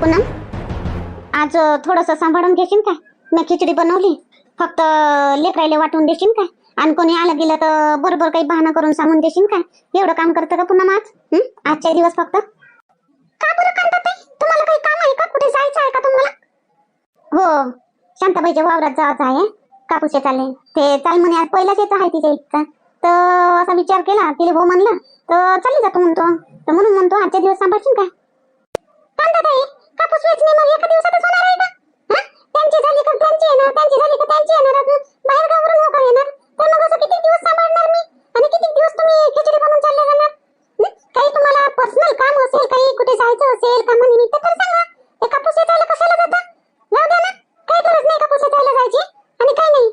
पूनम आज थोडस सांभाळून घेशील काय मी खिचडी बनवली फक्त लेकरायला वाटून देशील काय आणि कोणी आलं गेलं तर बरोबर काही बहाणा करून सांगून देशील काय एवढं काम करतं का पुन्हा आज आजच्या दिवस फक्त? का बरं करतात ते? तुम्हाला काही काम आहे का? कुठे जायचं आहे का तुम्हाला? हो शांताबाईच्या वावरात जायचं आहे. कापूस चालले ते चाल म्हणे आज पहिलाच येत आहे तिच्या इथचा तर असा विचार केला तिला हो म्हणलं तर चालली जातो म्हणतो. तर म्हणून म्हणतो आजच्या दिवस सांभाळशील काय कांताताई कापूस वेचणे मग एका दिवसातच होणार आहे का? हं? त्यांची झाली का त्यांची येणार त्यांची झाली का त्यांची येणार अजून बाहेर गावावरून लोक येणार. तर मग असं किती दिवस सांभाळणार मी? आणि किती दिवस तुम्ही खिचडी बनवून चालले जाणार? हं? काही तुम्हाला पर्सनल काम असेल काही कुठे जायचं असेल कामानिमित्त तर सांगा. हे कापूस वेचायला कशाला जाता? जाऊ द्या ना. काही गरज नाही कापूस वेचायला जायची. आणि काही नाही.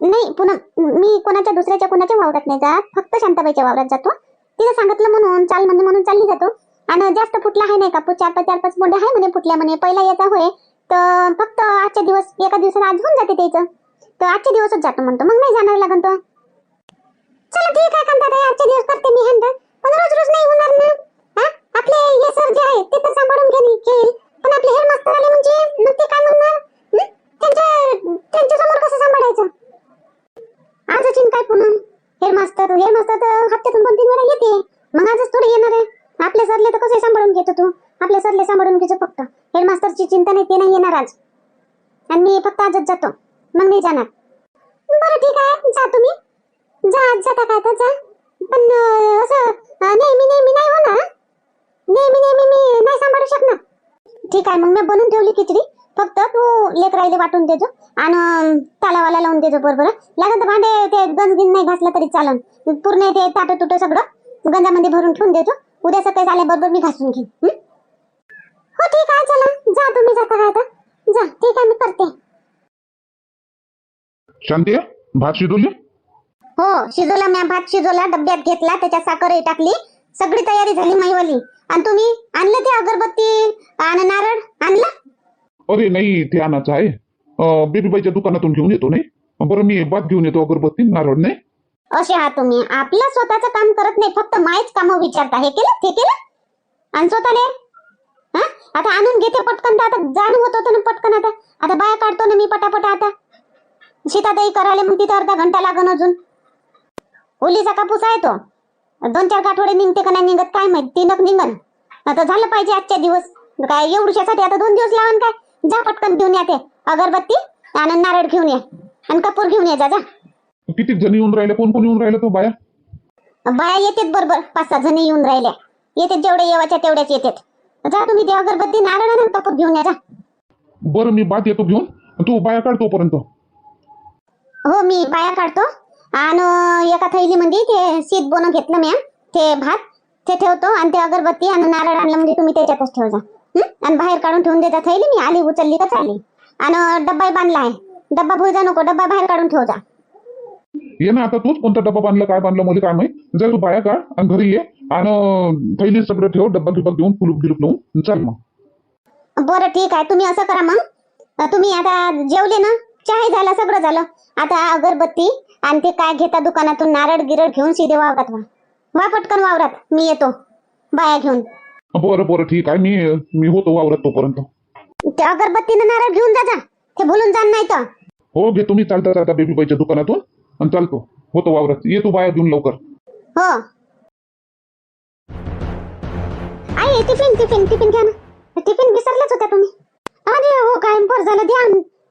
नाही पुन्हा मी कोणाच्या दुसऱ्याच्या कोणाच्या वावरात नाही जात. फक्त शांताबाईच्या वावरात जातो. तिला सांगितलं म्हणून चाल म्हणजे म्हणून चालली जातो आणि जास्त फुटला आहे नाही कापूस चार पाच चार पाच मोठे आहे म्हणे फुटल्या म्हणे. पहिला याचा होय तर फक्त आजच्या दिवस एका दिवसात आज होऊन जाते त्याचं. तर आजच्या दिवसच जातो म्हणतो. मग नाही जाणार लागत तो चला ठीक आहे कांता आजच्या दिवस करते मी हंड पण रोज रोज नाही होणार ना हा? आपले हे सर जे आहेत ते तर सांभाळून घेईल घेईल पण आपले हेड मास्तर आले म्हणजे मग ते काय म्हणणार हं? त्यांच्या त्यांच्यासमोर कसं सांभाळायचं आजच येईन काय पुन्हा हेड मास्तर हेड मास्तर तर हप्त्यातून दोन तीन वेळा येते मग आजच थोडी येणार आहे आपले सरले तर कसे सांभाळून घेतो तू आपले सरले सांभाळून घेतो फक्त हेड मास्टरची चिंता नाही ते नाही येणार आज आणि मी फक्त आजच जातो. मग नाही जाणार. बरं ठीक आहे जा तुम्ही. जा आज जाता काय तर जा. पण असं नेहमी नेहमी नाही होणार ना नेहमी नेहमी मी नाही सांभाळू शकणार. ठीक आहे मग मी बनवून ठेवली खिचडी. फक्त तू लेकराईले वाटून देजो आणि तालावाला लावून देजो बरोबर लागत तर भांडे ते गंज गिंज नाही घासलं तरी चालन. पूर्ण ते ताट तुट सगळं गंजामध्ये भरून ठेवून देजो उद्या सकाळी आल्याबरोबर मी घासून घेईन हो? ठीक आहे चला. जा तुम्ही जाता काय जा ठीक आहे मी करते. शांती भात शिजवली? हो शिजवला मी. भात शिजवला डब्यात घेतला त्याच्यात साखरही टाकली. सगळी तयारी झाली माईवाली. आणि तुम्ही आणलं ते अगरबत्ती आणि नारळ? आणला? अरे नाही ते आणायचं आहे. अं, बेबीबाईच्या दुकानातून घेऊन येतो नाही? बरं मी भात घेऊन येतो अगरबत्ती नारळ नाही? असे आहात तुम्ही. आपलं स्वतःचं काम करत नाही फक्त मायच काम विचारता. हे केलं? ते केलं? आणि स्वतःले हा? आता आणून घेते पटकन तर आता जाणं होत होतं ना पटकन आता. आता बाया काढतो ना मी पटापटा आता. सीताताई करायला मग तिथं अर्धा घंटा लागन अजून. होलीचा कापूस आहे तो. दोन चार काठवडे निघते का नाही निघत काय माहीत. तीनक निघन. आता झालं पाहिजे आजच्या दिवस. काय एवढ्यासाठी आता दोन दिवस लावून काय? जा पटकन घेऊन या ते. अगरबत्ती आणि नारळ घेऊन या. आणि कपूर घेऊन ये जा जा. किती जण येऊन राहिले? कोण कोण येऊन राहिले तो बाया? बाया येतात बरोबर. पाच सहा जणी येऊन राहिल्या. येतात जेवढे येवाच्या तेवढ्याच येतात. जा तुम्ही ते अगरबत्ती नारळ आणि कपूर घेऊन या जा. बरं मी भात येतो घेऊन. तू बाया काढ तोपर्यंत. हो मी बाया काढतो. आणि एका थैलीमध्ये ते शीत बोन घेतलं मी ते भात ते ठेवतो आणि ते अगरबत्ती आणि नारळ आणलं म्हणजे तुम्ही त्याच्यातच ठेव जा. हं? आणि बाहेर काढून ठेवून देता थैली मी आली उचलली का चालली. आणि डब्बाही बांधला आहे. डब्बा भुजा नको डब्बा बाहेर काढून ठेव जा. ये ना आता तूच कोणता डब्बा बांधला काय बांधलं मला काय माहीत? जर तू बाया काढ आणि घरी ये. आणि थैली सगळं ठेव डब्बा गिब्बा घेऊन कुलूप गिलूप लावून चल मग. बरं ठीक आहे. तुम्ही असं करा मग. तुम्ही आता जेवले ना? चहा झाला सगळं झालं. आता अगरबत्ती आणि ते काय घेता दुकानातून नारळ गिरळ घेऊन सीधे वावरात वा वा पटकन वावरात. मी येतो. बाया घेऊन. बरं बरं ठीक आहे. मी मी होतो वावरत तोपर्यंत. ते अगरबत्तीनं नारळ घेऊन जा जा. ते भुलून जा नाही तर. हो घे तुम्ही. चालता चालता बेबीबाईच्या दुकानातून आणि चालतो. होतो वावरत. ये तू बाया घेऊन लवकर. हो. आहे? टिफिन टिफिन टिफिन घ्या ना. टिफिन विसरलेच होत्या तुम्ही. अरे हो काय बरं झालं द्या.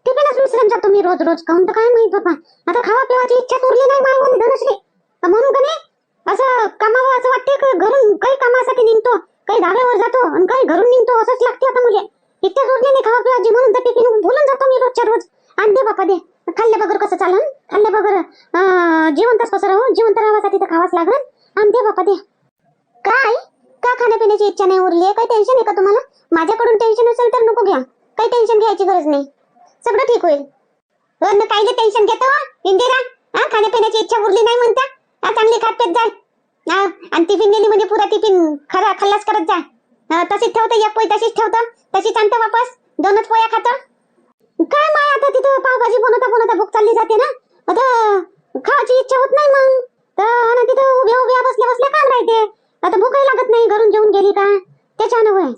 टिफिनच विसरून जा तुम्ही रोज रोज. काऊन तर काय माहीत बाबा आता खावा पिवाची इच्छा उरली नाही माय म्हणून तर म्हणून का नाही? असं कामावं असं वाटते की? घरून काही कामासाठी निघतो काही धाब्यावर जातो आणि काही घरून निघतो असंच लागते आता मुले. इच्छा उरली नाही खावा पिवाची म्हणून तर टिफिन भुलून जातो मी रोजच्या रोज. आणि दे बापा दे. खाल्ल्या बगर कसं चालन? खाल्ल्या बगर जिवंतच कसं राहू जिवंत राहासाठी तर खावाच लागल आणि दे बापा दे. काय? का खाण्यापिण्याची इच्छा नाही उरली काही टेन्शन आहे का तुम्हाला? माझ्याकडून टेन्शन असेल तर नको घ्या. काही टेन्शन घ्यायची गरज नाही. सगळं ठीक होईल. हो काही टेन्शन घेतो इंदिरा हा? खाण्यापिण्याची इच्छा उरली नाही म्हणता? हा चांगली खात पेत जाय हा आणि टिफिन नेली म्हणजे पुरा टिफिन खरा खल्लास करत जाय तशीच ठेवतं एक पोळी तशीच ठेवतं. तशीच आणतं वापस. दोनच पोया खातो. काय माय आता तिथं पावभाजी बनवता बनवता भूक चालली जाते ना? आता खावायची इच्छा होत नाही मग. तर तिथं उभ्या उभ्या बसल्या बसल्या काम राहते. आता भूकही लागत नाही घरून जेवून गेली का? त्याच्यानं होय.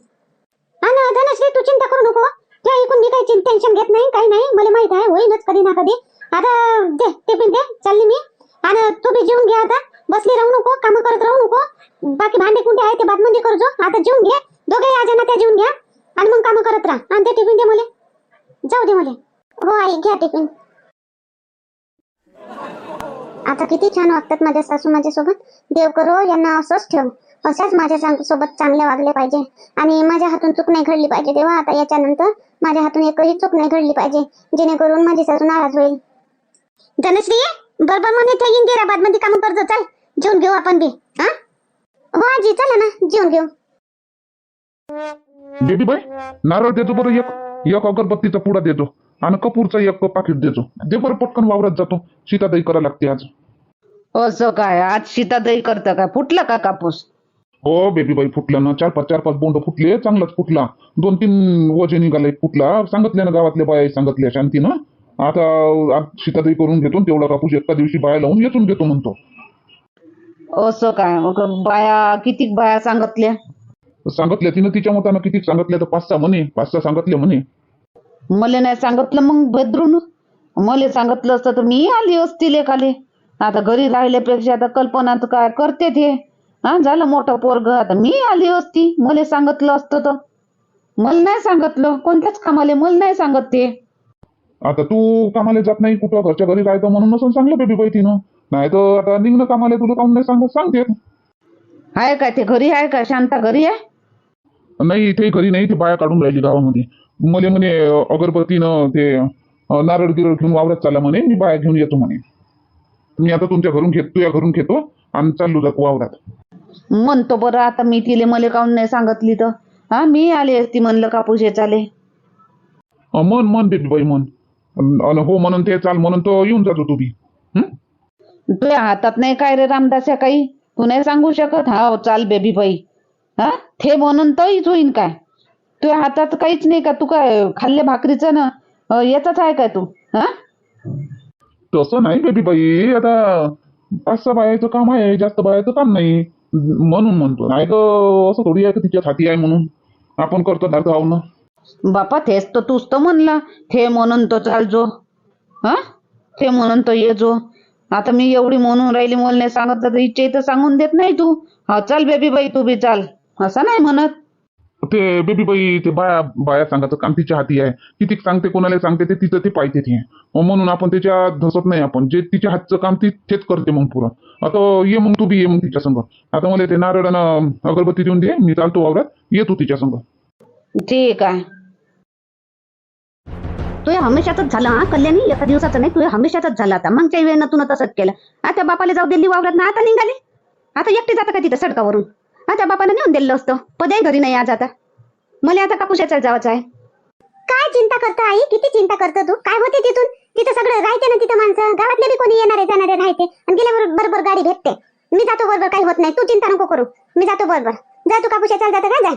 आणि धनश्री तू चिंता करू नको. त्या ऐकून मी काही टेन्शन घेत नाही काही नाही. मला माहीत आहे होईलच कधी ना कधी. आता दे टिफिन दे चालली मी. आणि तू बी जेवून घे आता. बसली राहू नको काम करत राहू नको. बाकी भांडे कुंडे आहे ते बादमंदी करजो आता जेवून घे. दोघे या ना त्या जेवून घ्या. आणि मग काम करत राहा. आणि ते टिफिन दे मला. जाऊ दे मला. हो आई घ्या टिफिन आता किती छान वागतात माझ्या सासू माझ्यासोबत. देव करो यांना असंच ठेव. अशाच माझ्या सोबत चांगले वागले पाहिजे. आणि माझ्या हातून चूक नाही घडली पाहिजे तेव्हा आता याच्यानंतर माझ्या हातून एकही चूक नाही घडली पाहिजे जेणेकरून माझी सासू नाराज होईल. धनश्री बरोबर म्हणे ते इंदिराबादमध्ये काम करतो चल जेवून घेऊ आपण बी हा? हो आजी चला ना जेवून घेऊ. बेबी बाई नारळ देतो बरं एक एक अगरबत्तीचा पुडा देतो. आणि कपूरचा एक पाकिट देतो. दे बरं पटकन वावरात जातो. सीतादही करा लागते आज. असं काय? आज सीतादही करतं का? फुटला का कापूस? हो बेबी बाई फुटलं ना. चार पाच चार पाच बोंड फुटले. चांगलाच फुटला. दोन तीन वजे निघाले फुटला. सांगितले ना गावातल्या बाया सांगितल्या शांतीनं. आता आज सीतादही करून घेतो तेवढा कापूस एका दिवशी बाया लावून येचून घेतो म्हणतो. असं काय? मग बाया किती बाया सांगितल्या? सांगितल्या तिनं तिच्या मतानं किती सांगितल्या तर पाच सहा म्हणे. पाच सहा सांगितले म्हणे. मला नाही सांगितलं मग बेदरून मला सांगितलं असतं तर मी आली असती लेखाले. आता घरी राहिल्यापेक्षा आता कल्पना तर काय करते ते. हा झालं मोठं पोरग. आता मी आली असती मला सांगितलं असतं तर. मला नाही सांगितलं कोणत्याच कामाले मला नाही सांगत. ते आता तू कामाला जात नाही कुठं घरच्या घरी राहतं म्हणून नसून सांगलं बेबी बाई तिनं नाही तर आता निघणं कामाला तुला काऊन नाही सांगत? सांगते आहे काय ते घरी आहे का शांता घरी आहे नाही ते घरी नाही ते बाया काढून राहिली गावामध्ये. मला म्हणे अगरबत्तीनं ते नारळ गिरळ घेऊन वावरात चालला म्हणे मी बाया घेऊन येतो म्हणे. मी आता तुमच्या घरून घेतो तुझ्या घरून घेतो आणि चाललो जातो वावरात. म्हणतो बरं आता मी तिले मला काऊन नाही सांगितली तर? हा मी आली असती म्हणलं कापूस चाले? मन मन बेबी बाई मन हो म्हणून ते चाल म्हणून तो येऊन जातो तू बी. हं? तुझ्या हातात नाही काय रे रामदास काही? तू नाही सांगू शकत? हा चाल बेबी बाई. हा ते म्हणून तरीच होईन काय? तुझ्या हातात काहीच नाही का? तू काय खाल्ले भाकरीचं ना? अं, याचाच आहे काय तू? हा? तसं नाही बेबी बाई आता पाच सहा बायाचं काम आहे जास्त बायाचं काम नाही. म्हणून म्हणतो. नाही तर असं थोडी आहे की तिच्या हाती आहे म्हणून? आपण करतो धारतो आहो ना बापा तेच तर तूच तर म्हणला. ते म्हणून तो चाल जो हा? ते म्हणून तो ये जो आता मी एवढी म्हणून राहिली मला नाही सांगत तर इच्छा इथं सांगून देत नाही तू. हा चाल बेबी बाई तू बी चाल. असं नाही म्हणत. ते बेबी बाई ते बाया बाया सांगायचं काम तिच्या हाती आहे. किती सांगते कोणाला सांगते ते तिचं ते पाहिजे ते म्हणून आपण त्याच्या धसत नाही आपण. जे तिच्या हातचं काम ती तेच करते मग पुरं. आता ये मग तू बी ये मग तिच्या संग. आता मला ते नारळ अगरबत्ती देऊन दे मी चालतो वावरात. ये तू तिच्या संग. ठीक आहे. तुझ्या हमेशातच झाला हा कल्याणी? एका दिवसाचा नाही तुझ्या हमेशातच झाला आता. मागच्या वेळेनं तू तसंच केलं. आता बापाला जाऊ दिल्ली वावरात ना? आता निघाली? आता एकटे जाता का तिथं सडकावरून? आता बापाला नेऊन दिलं असतं. पद्याही घरी नाही आज आता. मला आता कापूसाच्या जावाचं आहे. काय चिंता करता आई? किती चिंता करतो तू? काय होते तिथून? तिथं सगळं राहते ना तिथं माणसं. गावातले बी कोणी येणारे जाणारे राहते. आणि गेल्यावर बरोबर गाडी भेटते. मी जातो बरोबर काही होत नाही. तू चिंता नको करू. मी जातो बरोबर. जा तू कापूसाच्या जातं काय जाय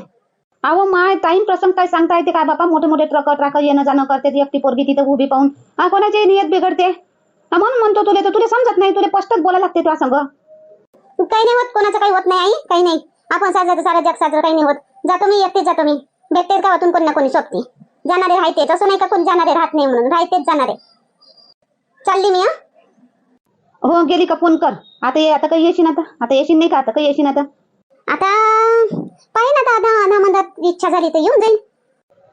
अहो माय टाईम प्रसंग काय सांगता येते काय बापा? मोठे मोठे ट्रक ट्रक येणं जाणं करते. ती एकटी पोरगी तिथं उभी पाहून. हा कोणाची नियत बिघडते. हा म्हणून म्हणतो तुला तर तुला समजत नाही. तुला स्पष्टच बोलायला लागते तुला संग. काही नाही होत. कोणाचं काही होत नाही आई. काही नाही. आपण साजरं सारं जग साजरं काही नाही होत. जातो मी एकटेच जातो मी. भेटते गावातून कोणी ना कोणी सोबती. जाणारे राहते असं नाही का कोणी जाणारे राहत नाही म्हणून. राहतेच जाणारे. चालली मी हा? गेली का? फोन कर. आता ये आता काही येशील आता? आता येशील नाही का? आता काही येशील आता? आता पाहिजे ना दादा. ना मनात इच्छा झाली तर येऊन जाईल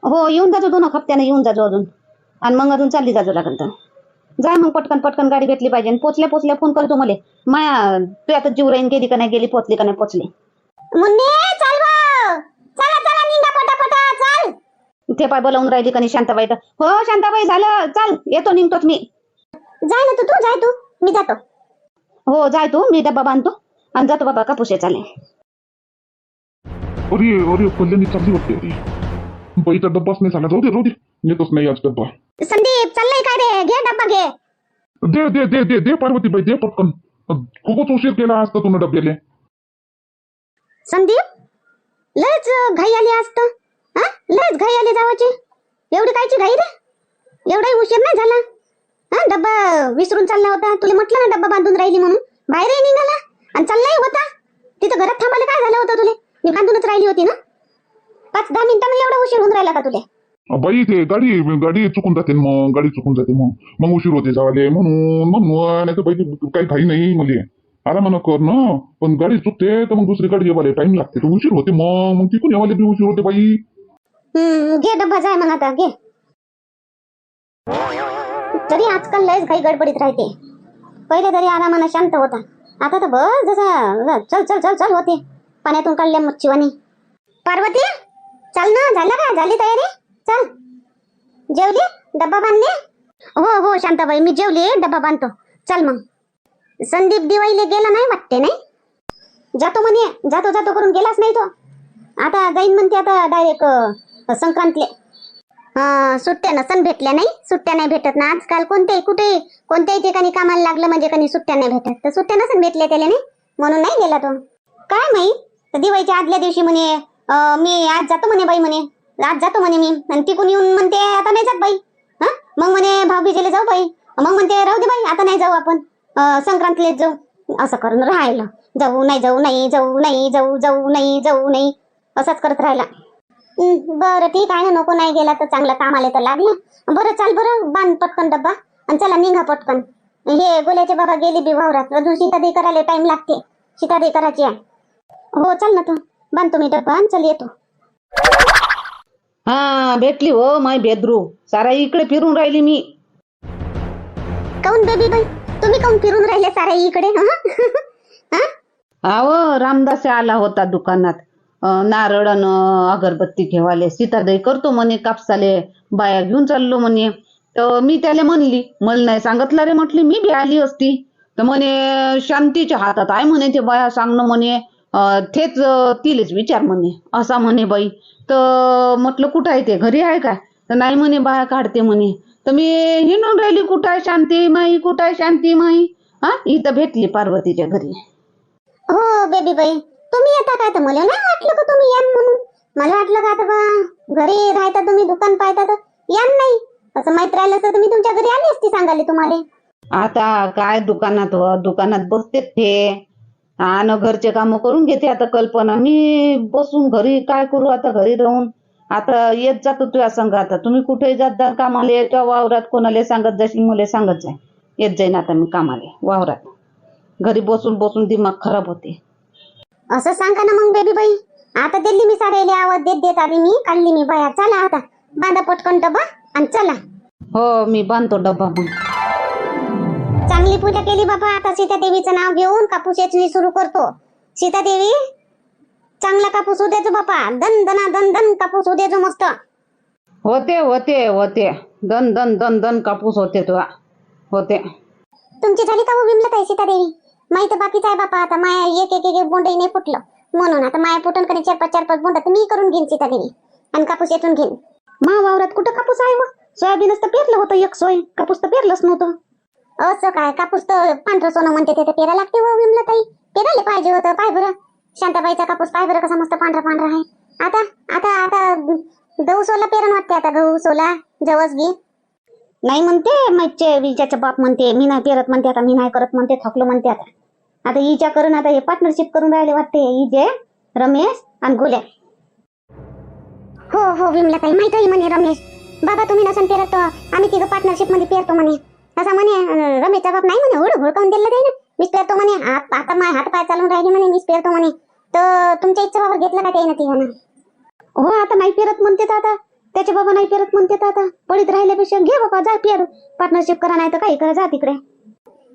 हो येऊन जातो दोन हप्त्यानं. येऊन जातो अजून. आणि मग अजून चालली जातो लागेल तर. जा मग पटकन पटकन गाडी भेटली पाहिजे. आणि पोचल्या पोचल्या फोन करतो मला. माया तू आता जीव राहीन गेली का नाही गेली पोचली का नाही पोचली. मुन्ने चाल चला चला निघा पटापटा चाल. ते पाय बोलावून राहिली का नाही शांताबाई तर. हो शांताबाई झालं. चाल येतो निघतोच मी. जाय ना तू तू जाय तू. मी जातो. हो जाय तू. मी डब्बा बांधतो. आणि जातो बाबा कापूस चाले. अरे अरे कल्याणी चालली वाटते अरे. बाईचा डब्बाच नाही झाला. जाऊ दे जाऊ दे. नाही आज डब्बा. संदीप चाललंय काय रे? घे डब्बा घे. दे दे दे दे दे पार्वती बाई दे पटकन. खूपच उशीर केला आज तर तुला डब्याले. संदीप? लयच घाई आली असत हा? लयच घाई आली जावाची. एवढी कायची घाई रे? एवढाही उशीर नाही झाला. हा? डब्बा विसरून चालला होता. तुला म्हटलं ना डब्बा बांधून राहिली म्हणून. बाहेरही निघाला. आणि चाललाही होता. तिथं घरात थांबायला काय झालं होतं तुले? मी बांधूनच राहिली होती ना? पाच दहा मिनिटांनी म्हणजे एवढा उशीर होऊन राहिला का तुला? बाई ते गाडी गाडी चुकून जाते मग. गाडी चुकून जाते मग. मग उशीर होते जावाले म्हणून. म्हणून नाही तर बाई काही घाई नाही मुली. आरामानं कर ना. पण गाडी चुकते तर मग दुसरी गाडी येवाले. टाइम लागते. तर उशीर होते मग. मग तिकून येवाले बी उशीर होते बाई. हम्म घे डब्बा जाय मग आता. घे. तरी आजकाल लयच काही गडबडीत राहते. पहिले तरी आरामानं शांत होता. आता तर बस जसा चल चल चल चल होते. पाण्यातून काढल्या मच्छीवानी पार्वती चल ना. झालं का? झाली तयारी? चल. जेवली? डब्बा बांधली? हो हो शांताबाई. मी जेवली. डब्बा बांधतो. चल मग. संदीप दिवाळीला गेला नाही वाटते नाही? जातो म्हणे. जातो जातो करून गेलाच नाही तो. आता जाईन म्हणते आता डायरेक्ट संक्रांतले. हा, सुट्ट्या नसन भेटल्या नाही. सुट्ट्या नाही भेटत ना आजकाल. कोणत्याही कुठे कोणत्याही ठिकाणी कामाला लागलं म्हणजे कधी सुट्ट्या नाही भेटत. तर सुट्ट्या नसन भेटल्या त्याला नाही? म्हणून नाही गेला तो. काय माहीत? दिवाळीच्या आदल्या दिवशी म्हणे मी आज जातो म्हणे बाई म्हणे. आज जातो म्हणे मी. आणि तिकून येऊन म्हणते आता नाही जात बाई. हा? मग म्हणे भाऊबीजेला जाऊ बाई. मग म्हणते राहू दे बाई आता नाही जाऊ आपण. संक्रांतीला जाऊ असं करून राहिलं. जाऊ नाही जाऊ नाही जाऊ नाही जाऊ जाऊ नाही जाऊ नाही असंच करत राहिला. बरं ठीक आहे ना नको नाही गेला तर चांगलं काम आले तर लागलं. बरं चाल बरं बांध पटकन डब्बा आणि चला निघा पटकन. हे गोल्याचे बाबा गेली बी वावरात. अजून सीतादी करायला टाइम लागते. सीतादी करायची आहे. हो चल ना तू. बांधतो मी डब्बा आणि चल येतो. हा भेटली हो माय बेदरू. सारा इकडे फिरून राहिली मी. काऊन बेबी बाई? तुम्ही काऊन फिरून राहिले सारे इकडे अहो रामदास आला होता दुकानात. नारळ अन अगरबत्ती घेवाले सीतादई करतो म्हणे कापसाले बाया घेऊन चाललो म्हणे. तर मी त्याला म्हणली मला नाही सांगितलं रे म्हटली मी बी आली असती. तर म्हणे शांतीच्या हातात आहे म्हणे ते बाया सांगणं म्हणे. तेच तिलेच विचार म्हणे. असा म्हणे बाई. तर म्हटलं कुठं आहे ते? घरी आहे काय? तर नाही म्हणे बाया काढते म्हणे. तर मी हिंडून राहिली कुठं आहे शांती माई कुठं आहे शांती माई? हा इथं भेटली पार्वतीच्या घरी. हो बेबी बाई. तुम्ही येता काय तर मला नाही वाटलं का तुम्ही यान म्हणून. मला वाटलं का आता बा घरी राहता तुम्ही दुकान पाहता तर यान नाही. असं माहीत राहिलं तर तुम्ही तुमच्या घरी आली असती सांगाले तुम्हाला. आता काय दुकानात व दुकानात बसते ते. आणि घरचे काम करून घेते आता कल्पना. मी बसून घरी काय करू आता? घरी राहून आता येत जातो तुझ्या संग आता. तुम्ही कुठे जात जा कामाले किंवा वावरात कोणाला सांगत जाशील मला सांगत जाय. येत जाईन आता मी कामाले वावरात. घरी बसून बसून दिमाग खराब होते. असं सांगा ना मग बेबी बाई आता दिल्ली मी सारेले आवाज देत देत आली मी काढली मी बाया चला आता. बांधा पटकन डबा आणि चला. हो मी बांधतो डब्बा मग. चांगली पूजा केली बाबा. आता सीता देवीचं नाव घेऊन कापूस वेचणी सुरू करतो. सीता देवी चांगला कापूस उद्याचो बापा. दन दना दन दन कापूस उद्याचो मस्त. होते होते होते. दन दन दन दन कापूस होते तुला. होते. तुमची झाली का हो विमलत आहे सीता देवी माहीत बाकीच आहे बापा. आता माया एक एक एक बोंडही नाही फुटलं. म्हणून आता माया फुटून कधी चार पाच चार पाच बोंड मी करून घेईन सीता देवी आणि कापूस येथून घेईन. मा वावरात कुठं कापूस आहे व? सोयाबीनच तर पेरलं होतं एक सोय. कापूस तर पेरलंच नव्हतं. असं काय? कापूस तर पांढरं सोनं म्हणते ते पेरा लागते व विमलताई. पेरायला पाहिजे होतं. पाय बरं. शांताबाईचा कापूस पाय बरं कसा मस्त पांढरा पांढरा आहे. आता आता आता गहू सोला पेरण वाटते आता गहू सोला जवस घे नाही म्हणते मैचे विजाचा बाप म्हणते मी नाही पेरत म्हणते आता मी नाही करत म्हणते थकलो म्हणते आता. आता हिच्या करून आता हे पार्टनरशिप करून राहिले वाटते हिजे रमेश आणि गोल्या. हो हो विमला ताई माहीत आहे म्हणे रमेश. बाबा तुम्ही नसन पेरत आम्ही तिघं पार्टनरशिपमध्ये पेरतो म्हणे. असा म्हणे रमेशचा बाप नाही म्हणे हुड हुडकावून दिलं ते ना मीच पेरतो म्हणे आता माझ्या हात पाय चालून राहिले म्हणे मीच पेरतो म्हणे. तर तुमच्या इच्छा बाबा घेतला का काही ना हो आता नाही फिरत म्हणते तर आता. त्याचे बाबा नाही फिरत म्हणते तर आता. पडीत राहिल्यापेक्षा घे बाबा जा फिर पार्टनरशिप करा नाही तर काही करा जा तिकडे.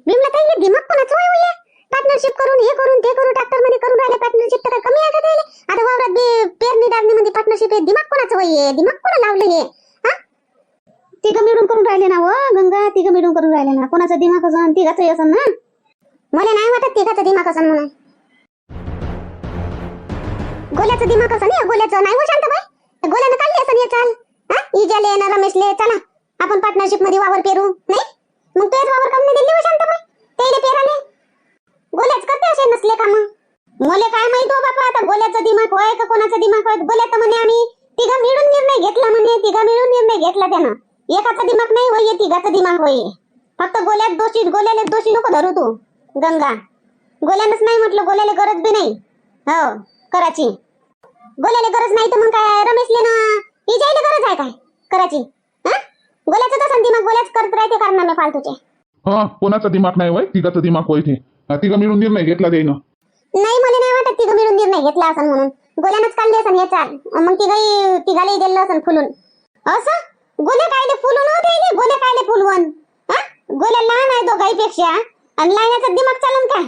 विमला काही दिमाग कोणाचं होय पार्टनरशिप करून हे करून ते करून ट्रॅक्टरमध्ये करून राहिले. पार्टनरशिप तर कमी आहे का आता वावरात बी पेरणी डागणी मध्ये पार्टनरशिप आहे. दिमाग कोणाचं होय दिमाग कोणा लावलं हे? हा? मिळून करून राहिले ना व गंगा तिघ मिळून करून राहिले ना. कोणाचा दिमाग असं तिघाचं असं ना? मला नाही वाटत तिघाचा दिमाग असं म्हणून. गोल्याचं दिमाग असं नाही गोल्याचं नाही हो शांताबाई? गोल्यानं काढली असं हे चाल. हा? इजाले ना रमेशले चला. आपण पार्टनरशिपमध्ये वावर पेरू नाही? मग तेच वावर कमी दिली हो शांताबाई. तेले पेराले. गोल्याच करते असे नसले का मग? काय माहीत हो बापा आता गोल्याचं दिमाग होय का कोणाचा दिमाग होय? गोल्या तर म्हणे आम्ही तिघा मिळून निर्णय घेतला म्हणे तिघा मिळून निर्णय घेतला त्यानं. एकाचा दिमाग नाही होय हे तिघाचा दिमाग होय. फक्त गोल्यात दोषी गोल्याला दोषी नको धरू तू गंगा. गोल्यानंच नाही म्हटलं गोल्याला गरज बी नाही. हो कराची. गोल्याला गरज नाही तर मग काय रमेश आहे काय करायची? हा? गोल्याचं तसं दिमाग गोल्याच करत राहते कारनामे फालतूचे. हा कोणाचा दिमाग नाही वय तिघाचा दिमाग होय ते तिघं मिळून निर्णय घेतला देईनं. नाही मला नाही वाटत तिघं मिळून निर्णय घेतला असं म्हणून. गोल्यानंच काढली असं हे चाल मग तिघही तिघालाही दिलं असं फुलून. असं? गोल्या कायले फुलून होते गोल्या कायले फुलवून? हा? गोल्या लहान आहे दोघाईपेक्षा. आणि लहानाचा दिमाग चालन काय?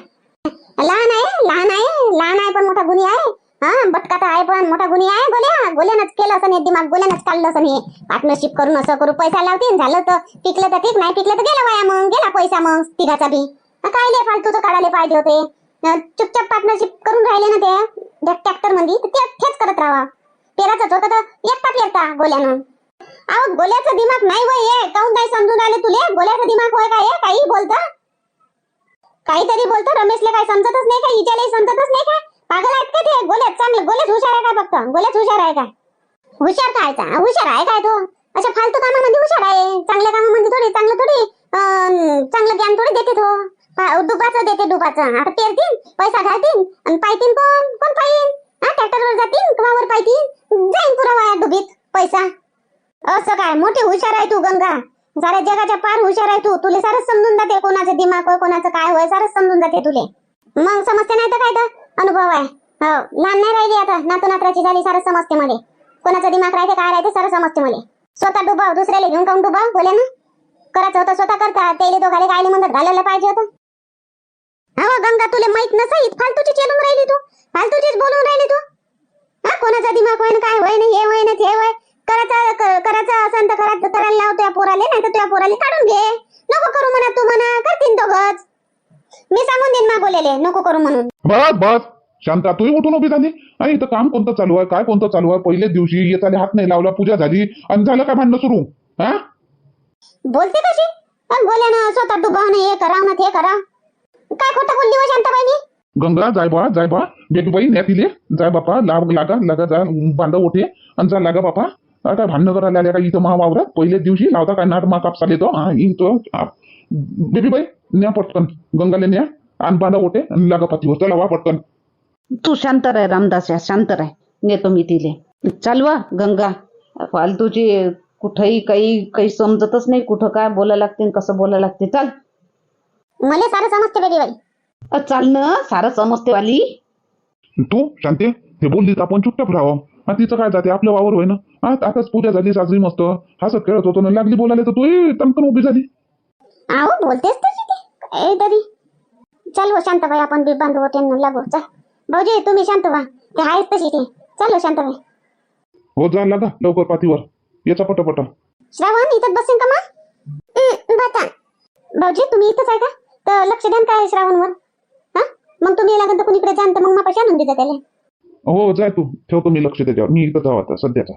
लहान आहे लहान आहे लहान आहे पण मोठा गुन्हे आहे. हा बटका तर आहे पण मोठा गुन्हे आहे गोल्या. गोल्यानच केलं असं हे दिमाग गोल्यानच काढलं असं हे पार्टनरशिप करून असं करू पैसा लावते झालं तर टिकलं तर ठीक नाही टिकलं तर गेला वाया मग गेला पैसा मग तिघाचा बी. काय ले फालतूचं काढायला पाहिजे होते. चुपचाप पार्टनरशिप करून राहिले ना ते ट्रॅक्टरमध्ये ते तेच करत राहा पेराचंच होतं तर एकटा पेरता गोल्यानं. अहो गोल्याचं दिमाग नाही वय हे. काऊन नाही समजून राहिले तुले? गोल्याचं दिमाग होय काय काही बोलता. काहीतरी बोलतो. रमेशला काय समजतच नाही का? हिच्यालाही समजतच नाही का? पागल आहेत का ते? गोल्यात चांगलं गोल्याच हुशार आहे का फक्त? गोल्याच हुशार आहे का? हुशार खायचा हुशार आहे काय तो? अशा फालतू कामामध्ये हुशार आहे. चांगल्या कामामध्ये थोडी चांगलं थोडी चांगलं ज्ञान थोडी देते तो. डुबाचं देते डुबाचं आता पेरतील पैसा घालतील आणि पायतीन कोण कोण पाहिन हा ट्रॅक्टरवर जातील वावर पायतीन जाईन पुरा वाया डुबीत पैसा. असं काय? मोठी हुशार आहे तू गंगा. साऱ्या जगाच्या पार हुशार आहे तू. तुले सारच समजून जाते कोणाचं दिमाग होय कोणाचं काय होय सारच समजून जाते तुले. मग समजते नाही तर काय तर? अनुभव आहे. हो. लहान नाही राहिली आता. नातू नात्राची झाली सारं समजते मध्ये कोणाचं दिमाग राहते काय राहते सारं समजते मध्ये स्वतः डुबाव दुसऱ्याला घेऊन काऊन डुबाव? बोले ना. करायचं होतं स्वतः करता. त्याला दोघाले गायले म्हणत घालायला पाहिजे होतं. हो गंगा तुला माहीत नसाईत फालतूची चेलून राहिली तू. फालतूचीच बोलून राहिली तू. हा कोणाचा दिमाग होय काय होय ना हे होय ना हे होय करायचं करायचं असं तर करायला लावतो या पोराले नाही तर तुझ्या पोराले काढून घे. नको करू म्हणा तू म्हणा. करतीन दोघच मी सांगून देईन मा बोलेले नको करू म्हणून. बस बस. शांता तू उठून उभी झाली. आणि इथं काम कोणतं चालू आहे? काय कोणतं चालू आहे? पहिल्याच दिवशी येताले हात नाही लावला पूजा झाली. आणि झालं काय भांडणं सुरू? हा? बोलते कशी? पण बोले ना स्वतः डुबावणं हे करा ना ते करा. काय खोटं बोलली हो शांताबाईनी? गंगा जाय बा जाय बा. बेबीबाई न्या तिले जाय बापा लाग लागा लागा जा बांधा ओटे आणि जा लागा बापा. आ, काय भांडणं करायला आल्या का इथं महा वावरात पहिल्याच दिवशी लावता काय नाट मा कापसाला येतो हा इथं बेबीबाई न्या पटकन. गंगाले न्या आणि बांधा ओटे आणि लागा पातीवर चला वा पटकन. तू शांत राह रामदास या शांत राह. नेतो मी तिले. चालवा गंगा. फालतूची कुठंही काही काही समजतच नाही कुठं काय बोलायला लागते आणि कसं बोलायला लागते. चाल. मला सारं समजते बेटी बाई अ, चाल ना सारं समजते वाली. तू शांते हे बोलली तर आपण चुपचाप राहावं. हा तिचं काय जाते? आपलं वावर होय ना हा आताच पूजा झाली साजरी मस्त. हसत खेळत होतो ना लागली बोलायला तर तू तणकन उभी झाली. आहो बोलतेच तशी? काय तरी चल हो शांताबाई आपण बी बांधू हो त्यांना लागू. चल भाऊजी तुम्ही शांत व्हा. ते आहेच तशी ते. चल हो शांताबाई हो जा लागा लवकर पातीवर याचा पटापटा. श्रावण इथंच बसेन का मग? बता भाऊजी तुम्ही इथंच आहे का? तर लक्ष द्या ना काय श्रावणवर. हा? मग तुम्ही लागत कुणीकडे जाण तर मग मापाशी आणून देता त्याला हो जाय तू. ठेवतो मी लक्ष त्याच्यावर. मी इथं जाऊ आता सध्याचा